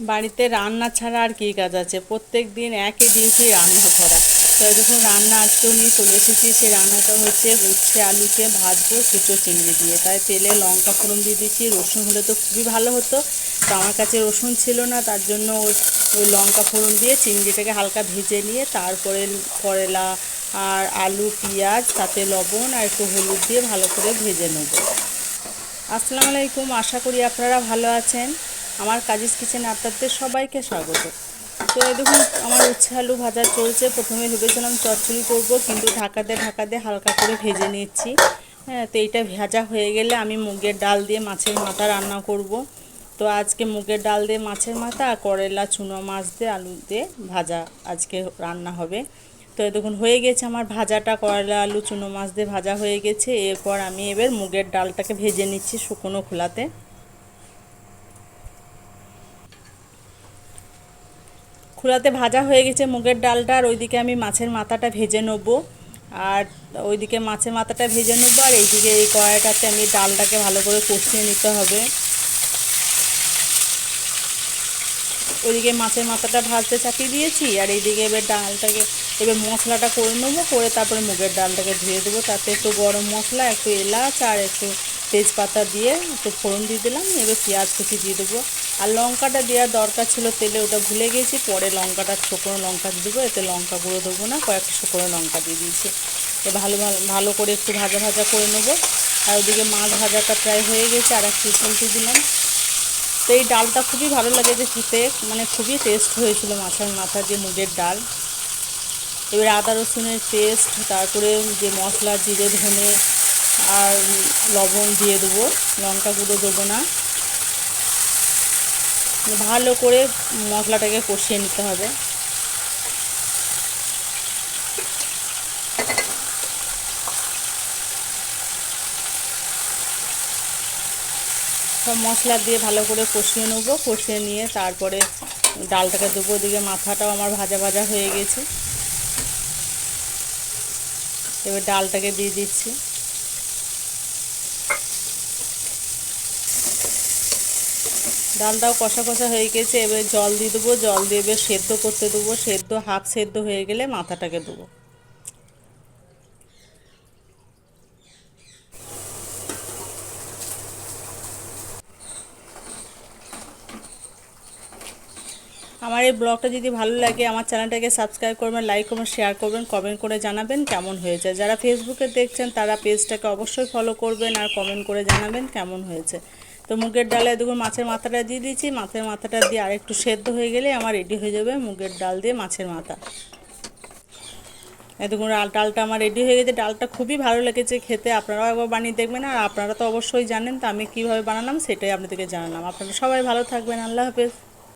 বাড়িতে রান্না ছাড়া আর কী কাজ আছে? প্রত্যেক দিন একই ডিউটি রান্না করা। তো দেখুন রান্না আজকেও নিয়ে চলে এসেছি। সেই রান্নাটা হচ্ছে উচ্ছে আলুকে ভাজবো কুচো চিংড়ি দিয়ে। তাই তেলে লঙ্কা ফোড়ন দিয়ে দিচ্ছি রসুন হলে তো খুবই ভালো হতো। তো আমার কাছে রসুন ছিল না, তার জন্য ওই ওই লঙ্কা ফোড়ন দিয়ে চিংড়িটাকে হালকা ভেজে নিয়ে তারপরে করলা আর আলু, পেঁয়াজ, তাতে লবণ আর একটু হলুদ দিয়ে ভালো করে ভেজে নেব। আসসালামু আলাইকুম। আশা করি আপনারা ভালো আছেন। আমার কাজিস কিচেনে আপনাদের সবাইকে স্বাগত। তো এই দেখুন, আমার উচ্ছে আলু ভাজা চলছে। প্রথমে ভেবেছিলাম চচ্চড়ি করব, কিন্তু ঢাকাতে ঢাকাতে হালকা করে ভেজে নিচ্ছি হ্যাঁ তো এইটা ভাজা হয়ে গেলে আমি মুগের ডাল দিয়ে মাছের মাথা রান্না করব। তো আজকে মুগের ডাল দিয়ে মাছের মাথা আর করলা, চুনো মাছ দিয়ে আলু দিয়ে ভাজা আজকে রান্না হবে। তো দেখুন, হয়ে গেছে আমার ভাজাটা। করলা, আলু, চুনো মাছ দিয়ে ভাজা হয়ে গেছে। এরপর আমি এবার মুগের ডালটাকে ভেজে নিচ্ছি শুকনো খোলাতে। খোলাতে ভাজা হয়ে গেছে মুগের ডালটা, আর ওইদিকে আমি মাছের মাথাটা ভেজে নেব। আর ওইদিকে মাছের মাথাটা ভেজে নেব, আর এইদিকে এই কড়াইটাতে আমি ডালটাকে ভালো করে কষিয়ে নিতে হবে। ওইদিকে মাছের মাথাটা ভাজতে চাপিয়ে দিয়েছি, আর এইদিকে এবার ডালটাকে, এবার মশলাটা করে নেব, করে তারপরে মুগের ডালটাকে ধুয়ে দেবো। তাতে একটু গরম মশলা, একটু এলাচ, আর একটু তেজপাতা দিয়ে একটু ফোড়ন দিয়ে দিলাম, এবার পেঁয়াজ কুচি দিয়ে দেবো। আর লঙ্কাটা দেওয়ার দরকার ছিল তেলে, ওটা ভুলে গেছি, পরে লঙ্কাটা শুকনো লঙ্কা দিয়ে দেবো, এতে লঙ্কা গুঁড়ো দেবো না, কয়েকটা শুকনো লঙ্কা দিয়ে দিয়েছি। এ ভালো ভালো করে একটু ভাজা ভাজা করে নেব। আর ওদিকে মাছ ভাজাটা প্রায় হয়ে গেছে, আর একটু উল্টে দিলাম। তো এই ডালটা খুবই ভালো লাগে যে খেতে মানে খুবই টেস্ট হয়েছিল মাছের মাথা যে মুগের ডাল। এবার আদা রসুনের পেস্ট তারপরে যে মশলা, জিরে, ধনে আর লবণ দিয়ে দেবো। লঙ্কা গুঁড়ো দেবো না। ভালো করে মশলাটাকে কষিয়ে নিতে হবে। সব মশলা দিয়ে ভালো করে কষিয়ে নেব। কষিয়ে নিয়ে তারপরে ডালটাকে দেবো। ওদিকে মাথাটাও আমার ভাজা ভাজা হয়ে গেছে। এবার ডালটাকে দিয়ে দিচ্ছি। ডালটাও কষা কষা হয়ে গেছে, এবার জল দিয়ে দেবো, জল দিয়ে এবার সেদ্ধ করতে দেবো, সেদ্ধ, হাফ সেদ্ধ হয়ে গেলে মাথাটাকে দেবো। আমার এই ব্লগটা যদি ভালো লাগে, আমার চ্যানেলটাকে সাবস্ক্রাইব করবেন লাইক করবেন শেয়ার করবেন কমেন্ট করে জানাবেন কেমন হয়েছে। যারা ফেসবুকে দেখছেন, তারা পেজটাকে অবশ্যই ফলো করবেন আর কমেন্ট করে জানাবেন কেমন হয়েছে। তো মুগের ডালে দেখুন মাছের মাথাটা দিয়ে দিয়েছি, মাছের মাথাটা দিয়ে আর একটু সেদ্ধ হয়ে গেলে আমার রেডি হয়ে যাবে মুগের ডাল দিয়ে মাছের মাথা। দেখুন ডালটা আমার রেডি হয়ে গেছে, ডালটা খুবই ভালো লেগেছে খেতে, আপনারাও একবার বানিয়ে দেখবেন, আর আপনারা তো অবশ্যই জানেন তো আমি কীভাবে বানালাম সেটাই আপনাদেরকে জানালাম। আপনারা সবাই ভালো থাকবেন, আল্লাহ হাফেজ।